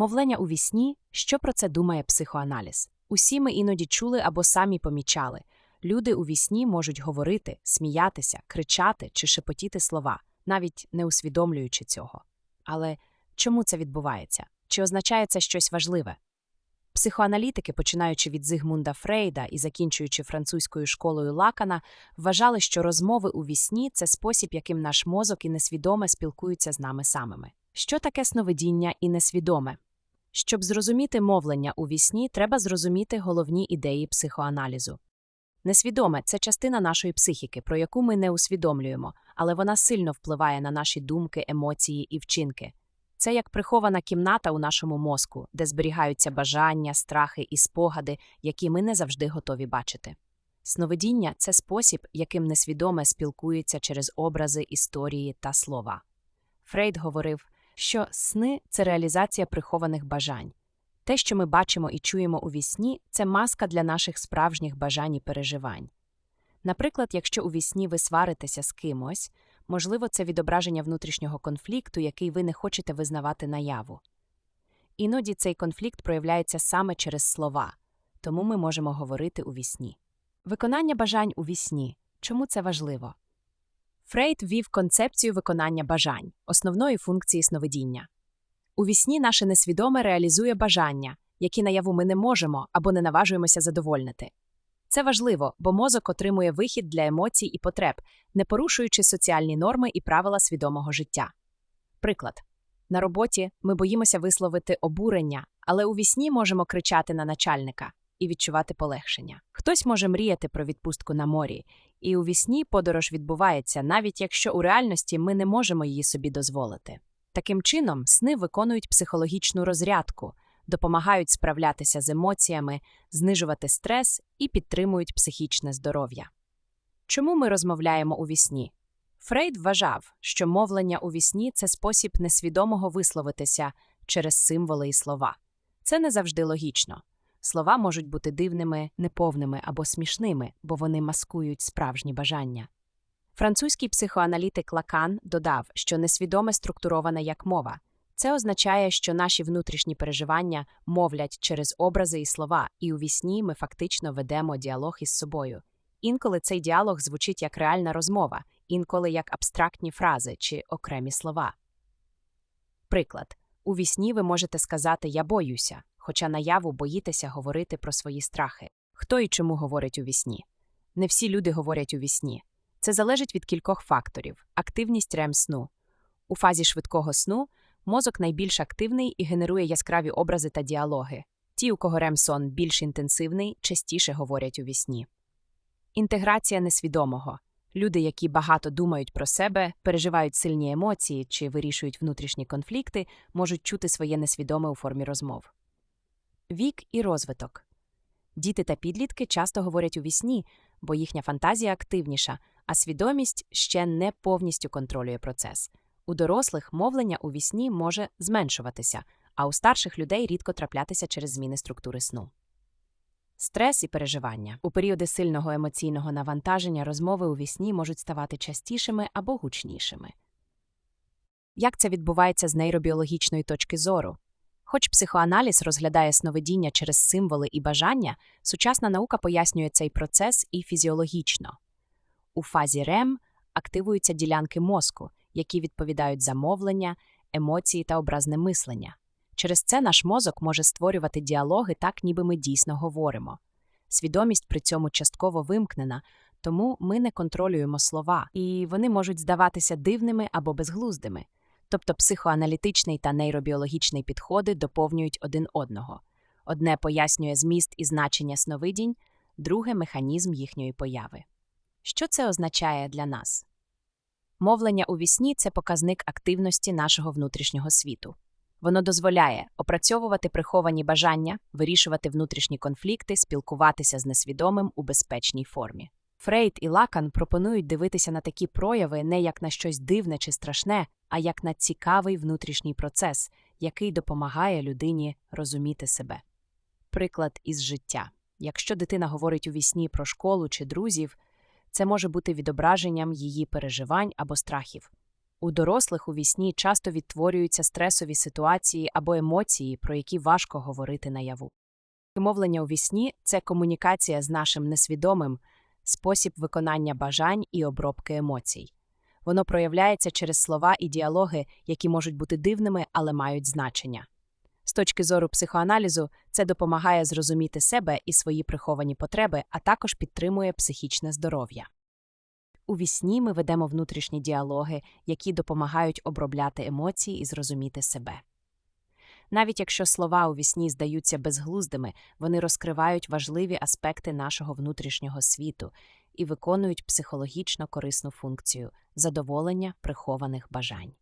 Мовлення у вісні, що про це думає психоаналіз? Усі ми іноді чули або самі помічали. Люди у вісні можуть говорити, сміятися, кричати чи шепотіти слова, навіть не усвідомлюючи цього. Але чому це відбувається? Чи означає це щось важливе? Психоаналітики, починаючи від Зигмунда Фрейда і закінчуючи французькою школою Лакана, вважали, що розмови у вісні це спосіб, яким наш мозок і несвідоме спілкуються з нами самими. Що таке сновидіння і несвідоме? Щоб зрозуміти мовлення у вісні, треба зрозуміти головні ідеї психоаналізу. Несвідоме це частина нашої психіки, про яку ми не усвідомлюємо, але вона сильно впливає на наші думки, емоції і вчинки. Це як прихована кімната у нашому мозку, де зберігаються бажання, страхи і спогади, які ми не завжди готові бачити. Сновидіння це спосіб, яким несвідоме спілкується через образи, історії та слова. Фрейд говорив, що сни це реалізація прихованих бажань. Те, що ми бачимо і чуємо у вісні, це маска для наших справжніх бажань і переживань. Наприклад, якщо у вісні ви сваритеся з кимось, можливо, це відображення внутрішнього конфлікту, який ви не хочете визнавати наяву. Іноді цей конфлікт проявляється саме через слова, тому ми можемо говорити у вісні. Виконання бажань у вісні. Чому це важливо? Фрейд ввів концепцію виконання бажань, основної функції сновидіння. У вісні наше несвідоме реалізує бажання, які наяву ми не можемо або не наважуємося задовольнити. Це важливо, бо мозок отримує вихід для емоцій і потреб, не порушуючи соціальні норми і правила свідомого життя. Приклад на роботі ми боїмося висловити обурення, але у вісні можемо кричати на начальника і відчувати полегшення. Хтось може мріяти про відпустку на морі, і у вісні подорож відбувається, навіть якщо у реальності ми не можемо її собі дозволити. Таким чином, сни виконують психологічну розрядку, допомагають справлятися з емоціями, знижувати стрес і підтримують психічне здоров'я. Чому ми розмовляємо у вісні? Фрейд вважав, що мовлення у вісні це спосіб несвідомого висловитися через символи і слова. Це не завжди логічно. Слова можуть бути дивними, неповними або смішними, бо вони маскують справжні бажання. Французький психоаналітик Лакан додав, що несвідоме структуроване як мова. Це означає, що наші внутрішні переживання мовлять через образи і слова, і у вісні ми фактично ведемо діалог із собою. Інколи цей діалог звучить як реальна розмова, інколи як абстрактні фрази чи окремі слова. Приклад у вісні ви можете сказати Я боюся, хоча наяву боїтеся говорити про свої страхи. Хто і чому говорить у вісні? Не всі люди говорять у вісні. Це залежить від кількох факторів: активність рем сну. У фазі швидкого сну мозок найбільш активний і генерує яскраві образи та діалоги. Ті, у кого рем сон більш інтенсивний, частіше говорять у вісні. Інтеграція несвідомого. Люди, які багато думають про себе, переживають сильні емоції чи вирішують внутрішні конфлікти, можуть чути своє несвідоме у формі розмов. Вік і розвиток. Діти та підлітки часто говорять у вісні, бо їхня фантазія активніша, а свідомість ще не повністю контролює процес. У дорослих мовлення у вісні може зменшуватися, а у старших людей рідко траплятися через зміни структури сну. Стрес і переживання у періоди сильного емоційного навантаження розмови у вісні можуть ставати частішими або гучнішими. Як це відбувається з нейробіологічної точки зору? Хоч психоаналіз розглядає сновидіння через символи і бажання, сучасна наука пояснює цей процес і фізіологічно. У фазі РЕМ активуються ділянки мозку, які відповідають за мовлення, емоції та образне мислення. Через це наш мозок може створювати діалоги так, ніби ми дійсно говоримо. Свідомість при цьому частково вимкнена, тому ми не контролюємо слова, і вони можуть здаватися дивними або безглуздими. Тобто психоаналітичний та нейробіологічний підходи доповнюють один одного. Одне пояснює зміст і значення сновидінь, друге механізм їхньої появи. Що це означає для нас? Мовлення у вісні це показник активності нашого внутрішнього світу. Воно дозволяє опрацьовувати приховані бажання, вирішувати внутрішні конфлікти, спілкуватися з несвідомим у безпечній формі. Фрейд і Лакан пропонують дивитися на такі прояви не як на щось дивне чи страшне, а як на цікавий внутрішній процес, який допомагає людині розуміти себе. Приклад із життя. Якщо дитина говорить у вісні про школу чи друзів, це може бути відображенням її переживань або страхів. У дорослих у вісні часто відтворюються стресові ситуації або емоції, про які важко говорити наяву. Мовлення у вісні це комунікація з нашим несвідомим, спосіб виконання бажань і обробки емоцій. Воно проявляється через слова і діалоги, які можуть бути дивними, але мають значення. З точки зору психоаналізу, це допомагає зрозуміти себе і свої приховані потреби, а також підтримує психічне здоров'я. У вісні ми ведемо внутрішні діалоги, які допомагають обробляти емоції і зрозуміти себе. Навіть якщо слова у вісні здаються безглуздими, вони розкривають важливі аспекти нашого внутрішнього світу і виконують психологічно корисну функцію задоволення прихованих бажань.